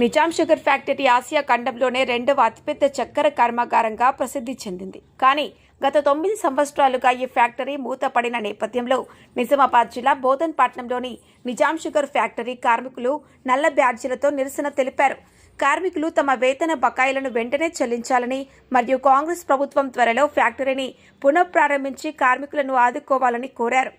Nizam sugar factory Asia ఖండంలోనే రెండవ అతిపెద్ద చక్కెర కర్మాగారంగా ప్రసిద్ధి చెందింది. కానీ గత తొమ్మిది సంవత్సరాలుగా ఈ ఫ్యాక్టరీ మూతపడిన నేపథ్యంలో నిజామాబాద్ జిల్లా బోధన్పట్నంలోని నిజాం షుగర్ ఫ్యాక్టరీ కార్మికులు నల్ల బ్యాడ్జీలతో నిరసన తెలిపారు. కార్మికులు తమ వేతన బకాయిలను వెంటనే చెల్లించాలని మరియు కాంగ్రెస్ ప్రభుత్వం త్వరలో ఫ్యాక్టరీని పునఃప్రారంభించి కార్మికులను ఆదుకోవాలని కోరారు.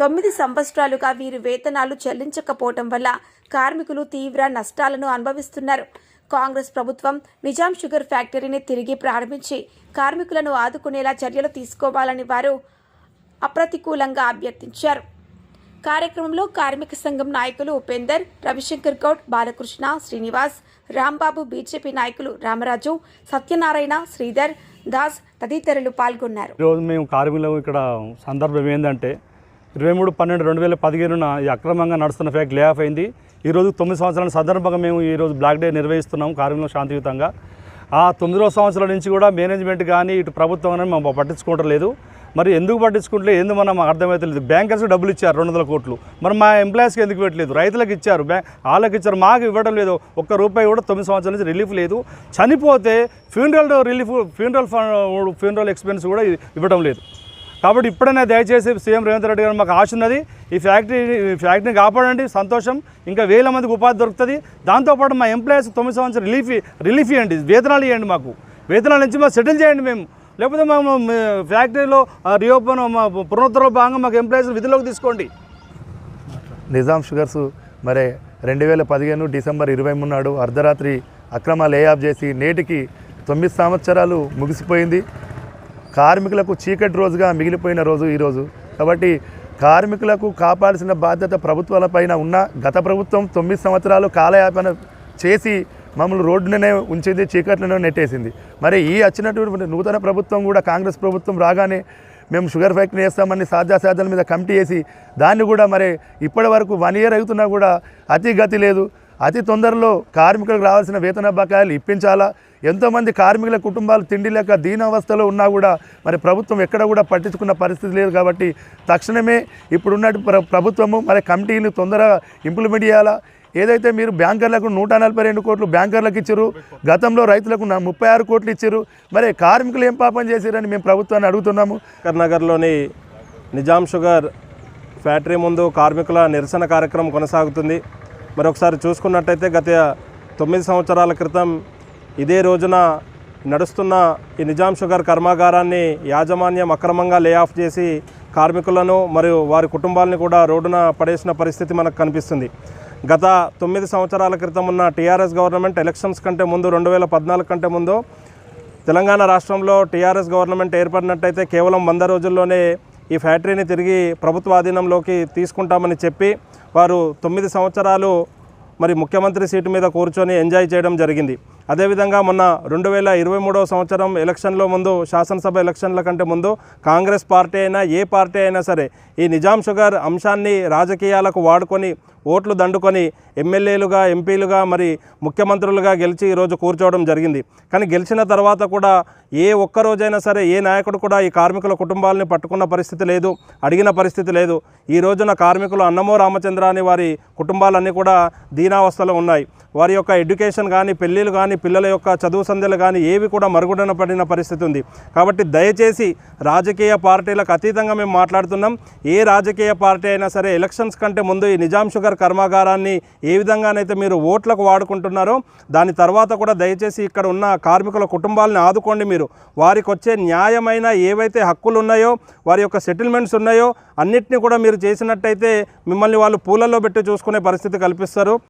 తొమ్మిది సంవత్సరాలుగా వీరి వేతనాలు చెల్లించకపోవటం వల్ల కార్మికులు తీవ్ర నష్టాలను అనుభవిస్తున్నారు. కాంగ్రెస్ ప్రభుత్వం నిజాం షుగర్ ఫ్యాక్టరీని తిరిగి ప్రారంభించి కార్మికులను ఆదుకునేలా చర్యలు తీసుకోవాలని వారు అప్రతికూలంగా అభ్యర్థించారు. కార్యక్రమంలో కార్మిక సంఘం నాయకులు ఉపేందర్ రవిశంకర్ గౌడ్ బాలకృష్ణ శ్రీనివాస్ రాంబాబు బీజేపీ నాయకులు రామరాజు సత్యనారాయణ శ్రీధర్ దాస్ తదితరులు పాల్గొన్నారు. ఈరోజు మేము కార్మికులు ఇక్కడ సందర్భం ఏంటంటే ఇరవై మూడు పన్నెండు రెండు వేల పదిహేనున ఈ అక్రమంగా నడుస్తున్న ఫ్యాక్ట్ లే ఆఫ్ అయింది. ఈరోజు తొమ్మిది సంవత్సరాల సందర్భంగా మేము ఈరోజు బ్లాక్ డే నిర్వహిస్తున్నాం కార్మికులు శాంతియుతంగా. ఆ తొమ్మిదో సంవత్సరాల నుంచి కూడా మేనేజ్మెంట్ కానీ ఇటు ప్రభుత్వం కానీ మేము పట్టించుకోవట్లేదు మరి ఎందుకు పట్టించుకుంటే ఎందుకు మనం అర్థమైతే లేదు బ్యాంకర్స్కి డబ్బులు ఇచ్చారు రెండు వందల కోట్లు. మరి మా ఎంప్లాయీస్కి ఎందుకు పెట్టలేదు? రైతులకు ఇచ్చారు. బ్యాంక్ వాళ్ళకి ఇచ్చారు. మాకు ఇవ్వడం లేదు. ఒక్క రూపాయి కూడా తొమ్మిది సంవత్సరాల నుంచి రిలీఫ్ లేదు. చనిపోతే funeral relief funeral fund funeral expense కూడా ఇవ్వడం లేదు. కాబట్టి ఇప్పుడైనా దయచేసి సీఎం రేవంత్ రెడ్డి గారు మాకు ఆశ ఉన్నది. ఈ ఫ్యాక్టరీ ఈ ఫ్యాక్టరీని కాపాడండి. సంతోషం. ఇంకా వేల మందికి ఉపాధి దొరుకుతుంది. దాంతోపాటు మా ఎంప్లాయీస్ తొమ్మిది సంవత్సరం రిలీఫ్ రిలీఫ్ ఇవ్వండి వేతనాలు ఇవ్వండి మాకు. వేతనాల నుంచి మాకు సెటిల్ చేయండి మేము. లేకపోతే మేము ఫ్యాక్టరీలో రీఓపెన్ మా పునరుద్ధరణ భాగంగా మాకు ఎంప్లాయీస్ విధుల్లోకి తీసుకోండి. నిజాం షుగర్స్ మరి రెండు వేల పదిహేను డిసెంబర్ ఇరవై మూడు నాడు అర్ధరాత్రి అక్రమ లేఆఫ్ చేసి నేటికి తొమ్మిది సంవత్సరాలు ముగిసిపోయింది. కార్మికులకు చీకటి రోజుగా మిగిలిపోయిన రోజు ఈరోజు కాబట్టి కార్మికులకు కాపాడాల్సిన బాధ్యత ప్రభుత్వాలపైన ఉన్న గత ప్రభుత్వం తొమ్మిది సంవత్సరాలు కాలయాపన చేసి మమ్మల్ని రోడ్డునే ఉంచింది చీకట్లను నెట్టేసింది. మరి ఈ వచ్చినటువంటి నూతన ప్రభుత్వం కూడా కాంగ్రెస్ ప్రభుత్వం రాగానే మేము షుగర్ ఫ్యాక్టరీ వేస్తామని సాధ్యాసాధ్యాల మీద కమిటీ వేసి దాన్ని కూడా మరి ఇప్పటి వరకు వన్ ఇయర్ అవుతున్నా కూడా అతి గతి లేదు. అతి తొందరలో కార్మికులకు రావాల్సిన వేతన బకాయిలు ఇప్పించాలా? ఎంతోమంది కార్మికుల కుటుంబాలు తిండి లేక దీనావస్థలో ఉన్నా కూడా మరి ప్రభుత్వం ఎక్కడ కూడా పట్టించుకున్న పరిస్థితి లేదు కాబట్టి తక్షణమే ఇప్పుడున్న ప్ర ప్రభుత్వము మరి కమిటీలు తొందరగా ఇంప్లిమెంట్ చేయాలా? ఏదైతే మీరు బ్యాంకర్లకు నూట నలభై రెండు కోట్లు బ్యాంకర్లకు ఇచ్చారు గతంలో రైతులకు నా ముప్పై ఆరు కోట్లు ఇచ్చారు మరి కార్మికులు ఏం పాపం చేశారని మేము ప్రభుత్వాన్ని అడుగుతున్నాము. కర్నగర్లోని నిజాం షుగర్ ఫ్యాక్టరీ ముందు కార్మికుల నిరసన కార్యక్రమం కొనసాగుతుంది. మరి ఒకసారి చూసుకున్నట్టయితే గత తొమ్మిది సంవత్సరాల క్రితం ఇదే రోజున నడుస్తున్న ఈ నిజాం షుగర్ కర్మాగారాన్ని యాజమాన్యం అక్రమంగా లే ఆఫ్ చేసి కార్మికులను మరియు వారి కుటుంబాలను కూడా రోడ్డున పడేసిన పరిస్థితి మనకు కనిపిస్తుంది. గత తొమ్మిది సంవత్సరాల క్రితం ఉన్న టీఆర్ఎస్ గవర్నమెంట్ ఎలక్షన్స్ కంటే ముందు రెండు వేల పద్నాలుగు కంటే ముందు తెలంగాణ రాష్ట్రంలో టీఆర్ఎస్ గవర్నమెంట్ ఏర్పడినట్టయితే కేవలం వంద రోజుల్లోనే ఈ ఫ్యాక్టరీని తిరిగి ప్రభుత్వ ఆధీనంలోకి తీసుకుంటామని చెప్పి వారు తొమ్మిది సంవత్సరాలు మరి ముఖ్యమంత్రి సీటు మీద కూర్చొని ఎంజాయ్ చేయడం జరిగింది. అదేవిధంగా మొన్న రెండు వేల ఇరవై మూడవ సంవత్సరం ఎలక్షన్లో ముందు శాసనసభ ఎలక్షన్ల కంటే ముందు కాంగ్రెస్ పార్టీ అయినా ఏ పార్టీ అయినా సరే ఈ నిజాం షుగర్ అంశాన్ని రాజకీయాలకు వాడుకొని ఓట్లు దండుకొని ఎమ్మెల్యేలుగా ఎంపీలుగా మరి ముఖ్యమంత్రులుగా గెలిచి ఈరోజు కూర్చోవడం జరిగింది. కానీ గెలిచిన తర్వాత కూడా ఏ ఒక్కరోజైనా సరే ఏ నాయకుడు కూడా ఈ కార్మికుల కుటుంబాలని పట్టుకున్న పరిస్థితి లేదు అడిగిన పరిస్థితి లేదు. ఈ రోజున కార్మికులు అన్నమో రామచంద్ర అని వారి కుటుంబాలన్నీ కూడా దీనావస్థలో ఉన్నాయి. వారి యొక్క ఎడ్యుకేషన్ కానీ పెళ్ళిళ్ళు కానీ పిల్లల యొక్క చదువు సంధ్యలు కానీ ఏవి కూడా మరుగుడన పడిన పరిస్థితి ఉంది. కాబట్టి దయచేసి రాజకీయ పార్టీలకు అతీతంగా మేము మాట్లాడుతున్నాం. ఏ రాజకీయ పార్టీ అయినా సరే ఎలక్షన్స్ కంటే ముందు ఈ నిజాం షుగర్ కర్మాగారాన్ని ఏ విధంగానైతే మీరు ఓట్లకు వాడుకుంటున్నారో దాని తర్వాత కూడా దయచేసి ఇక్కడ ఉన్న కార్మికుల కుటుంబాలను ఆదుకోండి మీరు. వారికి వచ్చే న్యాయమైన ఏవైతే హక్కులు ఉన్నాయో వారి యొక్క సెటిల్మెంట్స్ ఉన్నాయో అన్నిటినీ కూడా మీరు చేసినట్టయితే మిమ్మల్ని వాళ్ళు పూలల్లో పెట్టి చూసుకునే పరిస్థితి కల్పిస్తారు.